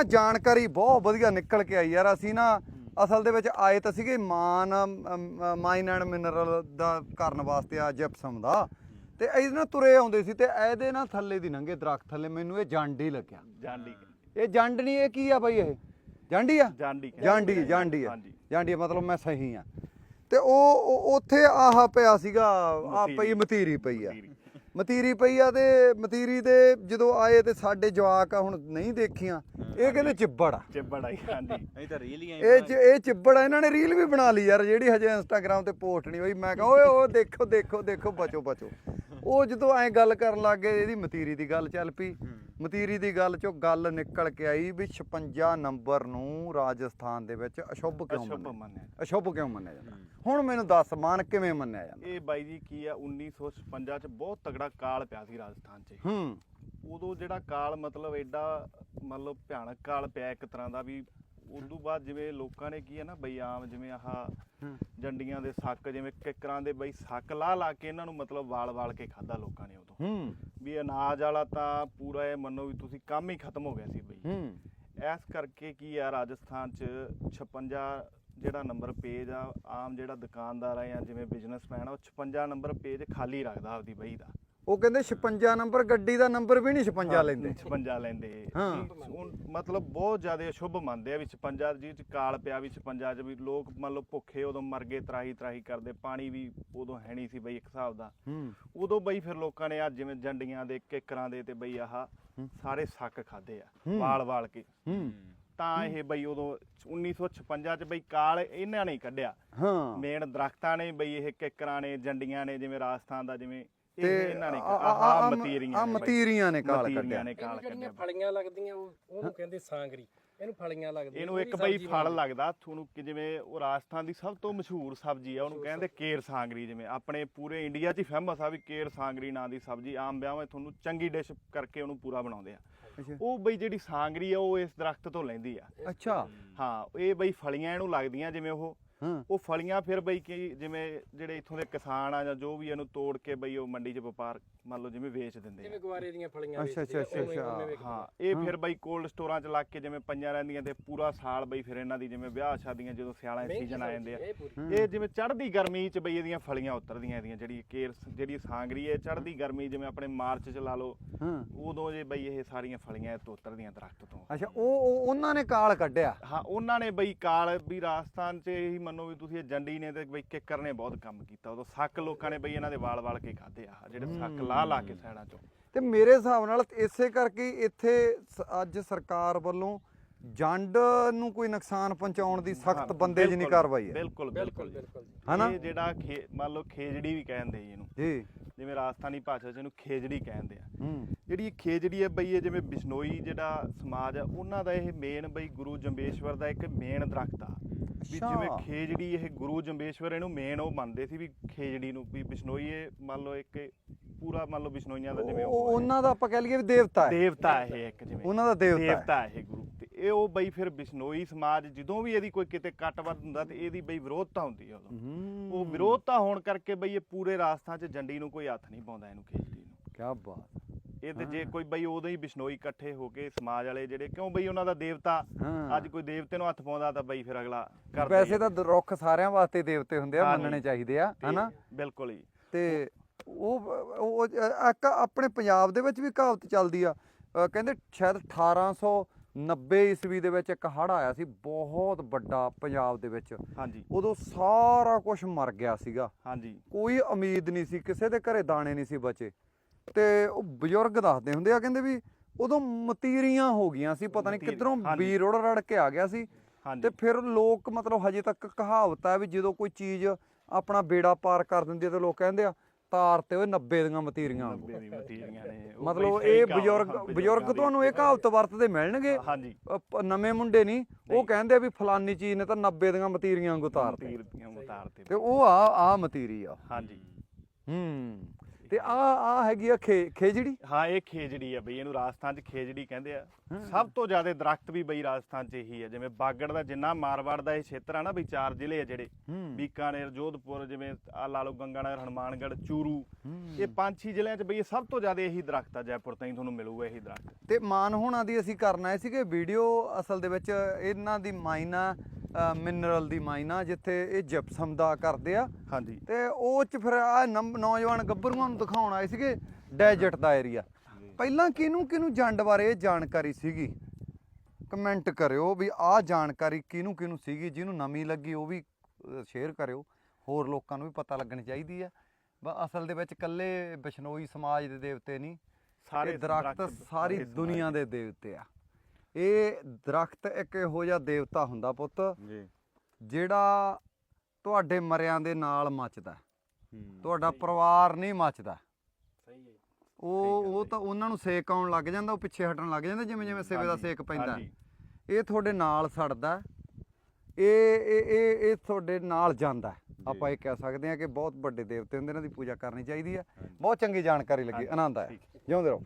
ਨਾ ਜਾਣਕਾਰੀ ਬਹੁਤ ਵਧੀਆ ਨਿਕਲ ਕੇ ਆਈ ਯਾਰ। ਅਸੀਂ ਨਾ ਅਸਲ ਦੇ ਵਿੱਚ ਆਏ ਤਾਂ ਸੀਗੇ ਮਾਨ ਮਾਈਨ ਐਂਡ ਮਿਨਰਲ ਦਾ ਕਰਨ ਵਾਸਤੇ ਆ ਜਿਪਸਮ ਦਾ। ਤੇ ਇਹਦੇ ਨਾਲ ਤੁਰੇ ਆਉਂਦੇ ਸੀ ਤੇ ਇਹਦੇ ਨਾਲ ਥੱਲੇ ਦੀ ਨੰਗੇ ਦਰਖਤ ਥੱਲੇ ਮੈਨੂੰ ਇਹ ਜੰਡ ਹੀ ਲੱਗਿਆ। ਜਾਂਡੀ। ਇਹ ਜੰਡ ਨਹੀਂ ਇਹ ਕੀ ਆ ਬਾਈ ਇਹ? ਜਾਂਡੀ ਆ? ਜਾਂਡੀ। ਜਾਂਡੀ ਜਾਂਡੀ। ਆ। ਜਾਂਡੀ ਮਤਲਬ ਮੈਂ ਸਹੀ ਆ। ਤੇ ਉਹ- ਉੱਥੇ ਆਹ ਪਿਆ ਸੀਗਾ ਆ ਪਈ ਮਤੀਰੀ ਪਈ ਆ। ਮਤੀਰੀ। ਪਈ ਆ ਤੇ ਮਤੀਰੀ ਦੇ ਜਦੋਂ ਆਏ ਤੇ ਸਾਡੇ ਜਵਾਕ ਆ ਹੁਣ ਨਹੀਂ ਦੇਖੀਆਂ। ਇਹ ਕਹਿੰਦੇ ਚਿੱਬੜ ਆ। ਚਿੱਬੜ ਆਈ ਹਾਂਜੀ। ਅਸੀਂ ਤਾਂ ਰੀਲ ਹੀ ਇਹ ਚ- ਇਹ ਚਿੱਬੜ ਆ ਇਹਨਾਂ ਨੇ ਰੀਲ ਵੀ ਬਣਾ ਲਈ ਯਾਰ ਜਿਹੜੀ ਹਜੇ ਇੰਸਟਾਗ੍ਰam ਤੇ ਪੋਸਟ ਨਹੀਂ ਹੋਈ। ਮੈਂ ਕਿਹਾ ਓਏ ਉਹ ਦੇਖੋ ਦੇਖੋ ਦੇਖੋ ਬਚੋ ਬਚੋ। ਉਹ ਜਦੋਂ ਐਂ ਗੱਲ ਕਰਨ ਲੱਗ ਗਏ ਇਹਦੀ ਮਤੀਰੀ ਦੀ ਗੱਲ ਚੱਲ ਪਈ। ਮਤੀਰੀ ਦੀ ਗੱਲ ਚੋਂ ਗੱਲ ਨਿਕਲ ਕੇ ਆਈ ਵੀ 56 ਨੰਬਰ ਨੂੰ ਰਾਜਸਥਾਨ ਦੇ ਵਿੱਚ ਅਸ਼ੁਭ ਕਿਉਂ ਅਸ਼ੁਭ ਮੰਨਿਆ ਮੰਨਿਆ ਅਸ਼ੁਭ ਕਿਉਂ ਮੰਨਿਆ ਜਾਂਦਾ? ਹੁਣ ਮੈਨੂੰ ਦੱਸ ਮਾਨ ਕਿਵੇਂ ਮੰਨਿਆ ਜਾਂਦਾ? ਇਹ ਬਾਈ ਜੀ ਕੀ ਆ 1956 ਚ ਬਹੁਤ ਤਗੜਾ ਕਾਲ ਪਿਆ ਸੀ ਰਾਜਸਥਾਨ 'ਚ ਹੂੰ। ਉਦੋਂ ਜਿਹੜਾ ਕਾਲ ਮਤਲਬ ਐਡਾ ਮਤਲਬ ਭਿਆਨਕ ਕਾਲ ਪਿਆ ਇੱਕ ਤਰ੍ਹਾਂ ਦਾ ਵੀ ਉਦੋਂ ਬਾਅਦ ਜਿਵੇਂ ਲੋਕਾਂ ਨੇ ਕੀ ਹੈ ਨਾ ਬਈ ਆਮ ਜਿਵੇਂ ਆਹ ਹੂੰ। ਜੰਡੀਆਂ ਦੇ ਸੱਕ ਜਿਵੇਂ ਕਿੱਕਰਾਂ ਦੇ ਬਈ ਸੱਕ ਲਾ ਲਾ ਕੇ ਇਹਨਾਂ ਨੂੰ ਮਤਲਬ ਵਾਲ-ਵਾਲ ਕੇ ਖਾਦਾ ਲੋਕਾਂ ਨੇ ਉਦੋਂ। ਹੂੰ। ਵੀ ਅਨਾਜ ਵਾਲਾ ਤਾਂ ਪੂਰਾ ਇਹ ਮੰਨੋ ਵੀ ਤੁਸੀਂ ਕੰਮ ਹੀ ਖਤਮ ਹੋ ਗਿਆ ਸੀ ਬਈ। ਹੂੰ। ਇਸ ਕਰਕੇ ਕੀ ਆ ਰਾਜਸਥਾਨ ਚ 56 ਜਿਹੜਾ ਨੰਬਰ ਪੇਜ ਆ ਆਮ ਜਿਹੜਾ ਦੁਕਾਨਦਾਰ ਆ ਜਾਂ ਜਿਵੇਂ ਬਿਜ਼ਨਸਮੈਨ ਆ ਉਹ 56 ਨੰਬਰ ਪੇਜ ਖਾਲੀ ਰੱਖਦਾ ਆਪਦੀ ਬਈ ਦਾ। ਉਹ ਕਹਿੰਦੇ 56 ਨੰਬਰ ਗੱਡੀ ਦਾ ਨੰਬਰ ਵੀ ਨਹੀਂ 56 ਲੈਂਦੇ। 56 ਲੈਂਦੇ। ਹਾਂ। ਹੁਣ ਮਤਲਬ ਬਹੁਤ ਜ਼ਿਆਦਾ ਅਸ਼ੁਭ ਮੰਨਦੇ ਆ ਵੀ 56 ਜੀ ਚ ਕਾਲ ਪਿਆ ਵੀ 56 ਚ ਵੀ ਲੋਕ ਮੰਨ ਲਓ ਭੁੱਖੇ ਉਦੋਂ ਮਰ ਗਏ ਤਰਾਹੀ ਤਰਾਹੀ ਕਰਦੇ ਪਾਣੀ ਵੀ ਉਦੋਂ ਹੈ ਨਹੀਂ ਸੀ ਬਈ ਇੱਕ ਹਿਸਾਬ ਦਾ। ਹੂੰ। ਉਦੋਂ ਬਈ ਫਿਰ ਲੋਕਾਂ ਨੇ ਆ ਜਿਵੇਂ ਜੰਡੀਆਂ ਦੇ ਕਿੱਕਰਾਂ ਦੇ ਤੇ ਬਈ ਆਹ ਸਾਰੇ ਸੱਕ ਖਾਦੇ ਆ ਹੂੰ। ਵਾਲ ਵਾਲ ਕੇ। ਹੂੰ। ਤਾਂ ਇਹ ਬਈ ਉਦੋਂ 1956 ਚ ਬਈ ਕਾਲ ਇਹਨਾਂ ਨੇ ਹੀ ਕੱਢਿਆ। ਹਾਂ। ਮੇਨ ਦਰਖਤਾਂ ਨੇ ਬਈ ਇਹ ਕਿੱਕਰਾਂ ਨੇ ਜੰਡੀਆਂ ਨੇ ਜਿਵੇਂ ਰਾਜਸਥਾਨ ਦਾ ਜਿਵੇਂ ਤੇ ਇਹਨਾਂ ਨੇ ਆ- ਆ- ਆਹ ਆ- ਮਤੀਰੀਆਂ ਆ। ਮਤੀਰੀਆਂ ਨੇ ਕਾਲ ਮਤੀਰੀਆਂ ਕੱਢਿਆ। ਨੇ ਕਾਲ ਇਹਨੂੰ ਜਿਹੜੀਆਂ ਕੱਢਿਆ। ਫਲੀਆਂ ਲੱਗਦੀਆਂ ਉਹ ਉਹਨੂੰ ਕਹਿੰਦੇ ਸਾਂਗਰੀ। ਇਹਨੂੰ ਫਲੀਆਂ ਲੱਗਦੀਆਂ ਇਹਨੂੰ ਇੱਕ ਬਈ ਫਲ। ਲੱਗਦਾ ਤੁਹਾਨੂੰ ਕਿ ਜਿਵੇਂ ਉਹ ਰਾਜਸਥਾਨ ਦੀ ਸਭ ਤੋਂ ਮਸ਼ਹੂਰ ਸਬਜ਼ੀ ਆ ਉਹਨੂੰ ਕਹਿੰਦੇ ਕੇਰ ਸਾਂਗਰੀ ਜਿਵੇਂ। ਆਪਣੇ ਪੂਰੇ ਇੰਡੀਆ 'ਚ ਹੀ ਫੇਮਸ ਆ ਵੀ ਕੇਰ ਸਾਂਗਰੀ ਨਾਂ ਦੀ ਸਬਜ਼ੀ ਆਮ ਵਿਆਹਾਂ 'ਚ ਤੁਹਾਨੂੰ ਚੰਗੀ ਡਿਸ਼ ਕਰਕੇ ਉਹਨੂੰ ਪੂਰਾ ਬਣਾਉਂਦੇ ਆ। ਅੱਛਾ। ਉਹ ਬਈ ਜਿਹੜੀ ਸਾਂਗਰੀ ਆ ਉਹ ਇਸ ਦਰਖਤ ਤੋਂ ਲੈਂਦੀ ਆ। ਅੱਛਾ। ਹਾਂ ਇਹ ਬਈ ਫਲੀਆਂ ਇਹਨੂੰ ਲੱਗਦੀਆਂ ਜਿਵੇਂ ਉਹ ਉਹ ਫਲੀਆਂ ਫਿਰ ਬਈ ਕਿ ਜਿਵੇਂ ਜਿਹੜੇ ਇੱਥੋਂ ਦੇ ਕਿਸਾਨ ਆ ਜਾਂ ਜੋ ਵੀ ਇਹਨੂੰ ਤੋੜ ਕੇ ਬਈ ਉਹ ਮੰਡੀ 'ਚ ਵਪਾਰ ਮੰਨ ਲਓ ਜਿਵੇਂ ਵੇਚ ਦਿੰਦੇ ਜਿਵੇਂ ਗਵਾਰੇ ਦੀਆਂ ਫਲੀਆਂ ਅੱਛਾ, ਅੱਛਾ, ਅੱਛਾ, ਆ। ਹਾਂ ਇਹ ਫਿਰ ਬਈ ਕੋਲਡ ਸਟੋਰਾਂ 'ਚ ਲੱਗ ਕੇ ਜਿਵੇਂ ਪਈਆਂ ਰਹਿੰਦੀਆਂ ਤੇ ਪੂਰਾ ਸਾਲ ਬਈ ਫਿਰ ਇਹਨਾਂ ਦੀ ਜਿਵੇਂ ਵਿਆਹ ਸ਼ਾਦੀਆਂ ਜਦੋਂ ਸਿਆਲਾਂ ਦੇ ਸੀਜ਼ਨ ਆ ਜਾਂਦੇ ਆ। ਇਹ ਜਿਵੇਂ ਚੜ੍ਹਦੀ ਗਰਮੀ 'ਚ ਬਈ ਇਹਦੀਆਂ ਫਲੀਆਂ ਉਤਰਦੀਆਂ ਇਹਦੀਆਂ ਜਿਹੜੀ ਕੇਰ ਜਿਹੜੀ ਸਾਂਗਰੀ ਹੈ ਚੜ੍ਹਦੀ ਗਰਮੀ ਜਿਵੇਂ ਆਪਣੇ ਮਾਰਚ 'ਚ ਲਾ ਲਓ ਹਾਂ। ਉਦੋਂ ਜੇ ਬਈ ਇਹ ਸਾਰੀਆਂ ਫਲੀਆਂ ਇਹ ਤੋਂ ਉਤਰਦੀਆਂ ਦਰਖਤ ਤੋਂ। ਅੱਛਾ ਉਹ ਉਹ- ਉਹਨਾਂ ਨੇ ਕਾਲ ਕੱਢਿਆ? ਹਾਂ ਉਹਨਾਂ ਨੇ ਬਈ ਕਾਲ ਵੀ ਰਾਜਸਥਾਨ 'ਚ ਇਹੀ ਮੰਨੋ ਵੀ ਤੁਸੀਂ ਇਹ ਜੰਡੀ ਨੇ ਤੇ ਬਈ ਕਿੱਕਰ ਨੇ ਬਹੁਤ ਕੰਮ ਕੀਤਾ। ਉਦੋਂ ਸੱਕ ਲੋਕਾਂ ਨੇ ਬਈ ਇਹਨਾਂ ਦੇ ਵਾਲ-ਵਾਲ ਕੇ ਖਾਦੇ ਆ ਜਿਹੜੇ ਸੱਕ ਲਾ ਲਾ ਕੇ ਸਾਈਡਾਂ 'ਚੋਂ। ਤੇ ਮੇਰੇ ਹਿਸਾਬ ਨਾਲ ਇਸੇ ਕਰਕੇ ਇੱਥੇ ਸ- ਅੱਜ ਸਰਕਾਰ ਵੱਲੋਂ ਜੰਡ ਨੂੰ ਕੋਈ ਨੁਕਸਾਨ ਪਹੁੰਚਾਉਣ ਦੀ ਸਖਤ ਬੰਦੇ ਜਿਨੀ ਬਿਲਕੁਲ, ਕਾਰਵਾਈ ਹੈ। ਬਿਲਕੁਲ ਬਿਲਕੁਲ ਬਿਲਕੁਲ ਬਿਲਕੁਲ ਜੀ। ਹਨਾ? ਇਹ ਜਿਹੜਾ ਖੇ- ਮੰਨ ਲਓ ਖੇਜੜੀ ਵੀ ਕਹਿੰਦੇ ਜੀ ਇਹਨੂੰ। ਜੀ। ਜਿਵੇਂ ਰਾਜਸਥਾਨੀ ਭਾਸ਼ਾ 'ਚ ਇਹਨੂੰ ਖੇਜੜੀ ਕਹਿੰਦੇ ਆ। ਹੂੰ। ਜਿਹੜੀ ਇਹ ਖੇਜੜੀ ਹੈ ਬਈ ਇਹ ਜਿਵੇਂ ਬਿਸ਼ਨੋਈ ਜਿਹੜਾ ਸਮਾਜ ਆ ਉਹਨਾਂ ਦਾ ਇਹ ਮੇਨ ਬਈ ਗੁਰੂ ਜੰਬੇਸ਼ਵਰ ਦਾ ਇੱਕ ਮੇਨ ਦਰਖਤ ਆ। ਵੀ ਅੱਛਾ। ਜਿਵੇਂ ਖੇਜੜੀ ਇਹ ਗੁਰੂ ਜੰਬੇਸ਼ਵਰ ਇਹਨੂੰ ਮੇਨ ਉਹ ਮੰਨਦੇ ਸੀ ਵੀ ਖੇਜੜੀ ਨੂੰ ਵੀ ਬਿਸ਼ਨੋਈ ਇਹ ਮੰਨ ਲਓ ਇੱਕ ਪੂਰਾ ਮੰਨ ਲਓ ਬਿਸ਼ਨੋਈਆਂ ਦਾ ਜਿਵੇਂ ਉਹ-। ਉਹਨਾਂ ਦਾ ਆਪਾਂ ਕਹਿ ਲਈਏ ਵੀ ਦੇਵਤਾ ਹੈ। ਦੇਵਤਾ ਹੈ ਇਹ ਇੱਕ ਜਿਵੇਂ। ਉਹਨਾਂ ਦਾ ਦੇਵਤਾ ਹੈ। ਦੇਵਤਾ ਇਹ ਗੁਰੂ। ਤੇ ਇਹ ਉਹ ਬਈ ਫਿਰ ਬਿਸ਼ਨੋਈ ਸਮਾਜ ਜਦੋਂ ਵੀ ਇਹਦੀ ਕੋਈ ਕਿਤੇ ਕੱਟ ਵੱਧ ਹੁੰਦਾ ਤੇ ਇਹਦੀ ਬਈ ਵਿਰੋਧਤਾ ਹੁੰਦੀ ਉਦੋਂ। ਹੂੰ। ਉਹ ਵਿਰੋਧਤਾ ਹੋਣ ਕਰਕੇ ਬਈ ਇਹ ਪੂਰੇ ਰਾਜਸਥਾਨ 'ਚ ਜੰਡੀ ਨੂੰ ਕੋਈ ਹੱਥ ਨਹੀਂ ਪਾਉਂਦਾ ਇਹਨੂੰ ਖੇਜੜੀ ਨੂੰ। ਕੀ ਬਾਤ। ਇਹ ਤੇ ਜੇ ਕੋਈ ਬਈ ਉਦੋਂ ਹੀ ਬਿਸ਼ਨੋਈ ਇਕੱਠੇ ਹੋ ਕੇ ਸਮਾਜ ਵਾਲੇ ਜਿਹੜੇ ਕਿਉਂ ਬਈ ਉਹਨਾਂ ਦਾ ਦੇਵਤਾ ਹਾਂ। ਅੱਜ ਕੋਈ ਦੇਵਤੇ ਨੂੰ ਹੱਥ ਪਾਉਂਦਾ ਤਾਂ ਬਈ ਫਿਰ ਅਗਲਾ ਕਰਦਾ ਹੀ ਵੈਸੇ। ਤਾਂ ਦ- ਰੁੱਖ ਸਾਰਿਆਂ ਵਾਸਤੇ ਦੇਵਤੇ ਹੁੰਦੇ ਆ ਮੰਨਣੇ। ਚਾਹੀਦੇ ਆ ਤੇ ਹਨਾ? ਬਿਲਕੁਲ ਹੀ। ਤੇ ਉਹ ਉਹ ਇੱਕ ਆਪਣੇ ਪੰਜਾਬ ਦੇ ਵਿੱਚ ਵੀ ਕਹਾਵਤ ਚੱਲਦੀ ਆ। ਕਹਿੰਦੇ ਸ਼ਾਇਦ 1890 ਈਸਵੀ ਦੇ ਵਿੱਚ ਇੱਕ ਹੜ੍ਹ ਆਇਆ ਸੀ ਬਹੁਤ ਵੱਡਾ ਪੰਜਾਬ ਦੇ ਵਿੱਚ। ਹਾਂਜੀ। ਉਦੋਂ ਸਾਰਾ ਕੁਝ ਮਰ ਗਿਆ ਸੀਗਾ। ਹਾਂਜੀ। ਕੋਈ ਉਮੀਦ ਨਹੀਂ ਸੀ ਕਿਸੇ ਦੇ ਘਰੇ ਦਾਣੇ ਨਹੀਂ ਸੀ ਬਚੇ। ਤੇ ਉਹ ਬਜ਼ੁਰਗ ਦੱਸਦੇ ਹੁੰਦੇ ਆ ਕਹਿੰਦੇ ਵੀ ਉਦੋਂ ਮਤੀਰੀਆਂ ਹੋ ਗਈਆਂ ਸੀ ਪਤਾ ਨਹੀਂ ਕਿੱਧਰੋਂ। ਬੀਰ ਰੜ ਰੜ ਕੇ ਆ ਗਿਆ ਸੀ। ਤੇ ਫਿਰ ਲੋਕ ਮਤਲਬ ਹਜੇ ਤੱਕ ਕਹਾਵਤ ਹੈ ਵੀ ਜਦੋਂ ਕੋਈ ਚੀਜ਼ ਆਪਣਾ ਬੇੜਾ ਪਾਰ ਕਰ ਦਿੰਦੀ ਹੈ ਤੇ ਲੋਕ ਕਹਿੰਦੇ ਆ ਤਾਰ ਤੇ ਉਹ 90 ਦੀਆਂ ਮਤੀਰੀਆਂ ਵਾਂਗੂ। ਨੱਬੇ ਦੀ ਮਤੀਰੀਆਂ ਨੇ। ਉਹ ਮਤਲਬ ਬਈ ਸਹੀ ਇਹ ਕਹਾਵਤ, ਬਜ਼ੁਰਗ ਬਜ਼ੁਰਗ। ਤੁਹਾਨੂੰ ਇਹ ਕਹਾਵਤ ਵਰਤਦੇ ਮਿਲਣਗੇ। ਹਾਂਜੀ। ਅ, ਪ- ਨਵੇਂ ਮੁੰਡੇ ਨਹੀਂ। ਉਹ। ਕਹਿੰਦੇ ਆ ਵੀ ਫਲਾਨੀ ਚੀਜ਼ ਨੇ ਤਾਂ 90 ਦੀਆਂ ਮਤੀਰੀਆਂ ਵਾਂਗੂ ਤਾਰ ਤੇ। ਮਤੀਰੀਆਂ ਉਤਾਰ ਤੇ। ਤੇ ਉਹ ਆ ਆ ਮਤੀਰੀ ਆ। ਹਾਂਜੀ। ਹੂੰ। ਤੇ ਆ ਆ ਹੈਗੀ ਆ ਖੇ ਖੇਜੜੀ? ਹਾਂ ਇਹ ਖੇਜੜੀ ਆ ਬਈ ਇਹਨੂੰ ਰਾਜਸਥਾਨ 'ਚ ਖੇਜੜੀ ਕਹਿੰਦੇ ਆ। ਸਭ ਤੋਂ ਜ਼ਿਆਦਾ ਦਰਖਤ ਵੀ ਬਈ ਰਾਜਸਥਾਨ 'ਚ ਇਹੀ ਆ ਜਿਵੇਂ ਬਾਗੜ ਦਾ ਜਿੰਨਾ ਮਾਰਵਾੜ ਦਾ ਇਹ ਖੇਤਰ ਆ ਨਾ ਬਈ ਚਾਰ ਜ਼ਿਲ੍ਹੇ ਆ ਜਿਹੜੇ। ਬੀਕਾਨੇਰ ਜੋਧਪੁਰ ਜਿਵੇਂ ਆ ਲਾ ਲਓ ਗੰਗਾਨਗਰ ਹਨੂਮਾਨਗੜ੍ਹ ਚੂਰੂ। ਇਹ ਪੰਜ ਛੇ ਜ਼ਿਲ੍ਹਿਆਂ 'ਚ ਬਈ ਇਹ ਸਭ ਤੋਂ ਜ਼ਿਆਦਾ ਇਹੀ ਦਰਖਤ ਆ ਜੈਪੁਰ ਤਾਈਂ ਤੁਹਾਨੂੰ ਮਿਲੂਗਾ ਇਹੀ ਦਰਖਤ। ਤੇ ਮਾਨ ਹੋਣਾ ਦੀ ਅਸੀਂ ਕਰਨ ਆਏ ਸੀਗੇ ਵੀਡੀਓ ਅਸਲ ਦੇ ਵਿੱਚ ਇਹਨਾਂ ਦੀ ਮਾਈਨਾ ਮਿਨਰਲ ਦੀ ਮਾਈਨਾ ਜਿੱਥੇ ਇਹ ਜਿਪਸਮ ਦਾ ਕਰਦੇ ਆ। ਹਾਂਜੀ। ਤੇ ਉਹ ਚ ਫਿਰ ਆ ਨੌਜਵਾਨ ਗੱਭਰੂਆਂ ਨੂੰ ਦਿਖਾਉਣ ਆਏ ਸੀਗੇ ਡੈਜਟ ਦਾ ਏਰੀਆ ਪਹਿਲਾਂ ਕਿਹਨੂੰ ਕਿਹਨੂੰ ਜੰਡ ਬਾਰੇ ਜਾਣਕਾਰੀ ਸੀਗੀ? ਕਮੈਂਟ ਕਰਿਓ ਵੀ ਆਹ ਜਾਣਕਾਰੀ ਕਿਹਨੂੰ ਕਿਹਨੂੰ ਸੀਗੀ ਜਿਹਨੂੰ ਨਵੀਂ ਲੱਗੀ ਉਹ ਵੀ ਸ਼ੇਅਰ ਕਰਿਓ। ਹੋਰ ਲੋਕਾਂ ਨੂੰ ਵੀ ਪਤਾ ਲੱਗਣੀ ਚਾਹੀਦੀ ਆ। ਬਸ ਅਸਲ ਦੇ ਵਿੱਚ ਇਕੱਲੇ ਬਿਸ਼ਨੋਈ ਸਮਾਜ ਦੇ ਦੇਵਤੇ ਨਹੀਂ ਸਾਰੇ ਦਰਖਤ ਸਾਰੀ ਦੁਨੀਆ ਦੇ ਦੇਵਤੇ ਆ। ਇਹ ਦਰਖਤ ਇੱਕ ਇਹੋ ਜਿਹਾ ਦੇਵਤਾ ਹੁੰਦਾ ਪੁੱਤ ਜੀ। ਜਿਹੜਾ ਤੁਹਾਡੇ ਮਰਿਆਂ ਦੇ ਨਾਲ ਮੱਚਦਾ ਤੁਹਾਡਾ ਪਰਿਵਾਰ ਨਹੀਂ ਮੱਚਦਾ। ਸਹੀ ਹੈ ਉਹ ਉਹ ਤਾਂ ਉਹਨਾਂ ਨੂੰ ਸੇਕ ਆਉਣ ਲੱਗ ਜਾਂਦਾ ਉਹ ਪਿੱਛੇ ਹਟਣ ਲੱਗ ਜਾਂਦਾ ਜਿਵੇਂ ਜਿਵੇਂ ਸੇਵੇ ਦਾ ਸੇਕ ਪੈਂਦਾ। ਇਹ ਤੁਹਾਡੇ ਨਾਲ ਸੜਦਾ ਇਹ ਇਹ ਇਹ ਇਹ ਤੁਹਾਡੇ ਨਾਲ ਜਾਂਦਾ ਆਪਾਂ ਇਹ ਕਹਿ ਸਕਦੇ ਹਾਂ ਕਿ ਬਹੁਤ ਵੱਡੇ ਦੇਵਤੇ ਹੁੰਦੇ ਇਹਨਾਂ ਦੀ ਪੂਜਾ ਕਰਨੀ ਚਾਹੀਦੀ ਹੈ। ਬਹੁਤ ਚੰਗੀ ਜਾਣਕਾਰੀ ਲੱਗੀ। ਆਨੰਦ ਆਇਆ। ਜਿਉਂਦੇ ਰਹੋ।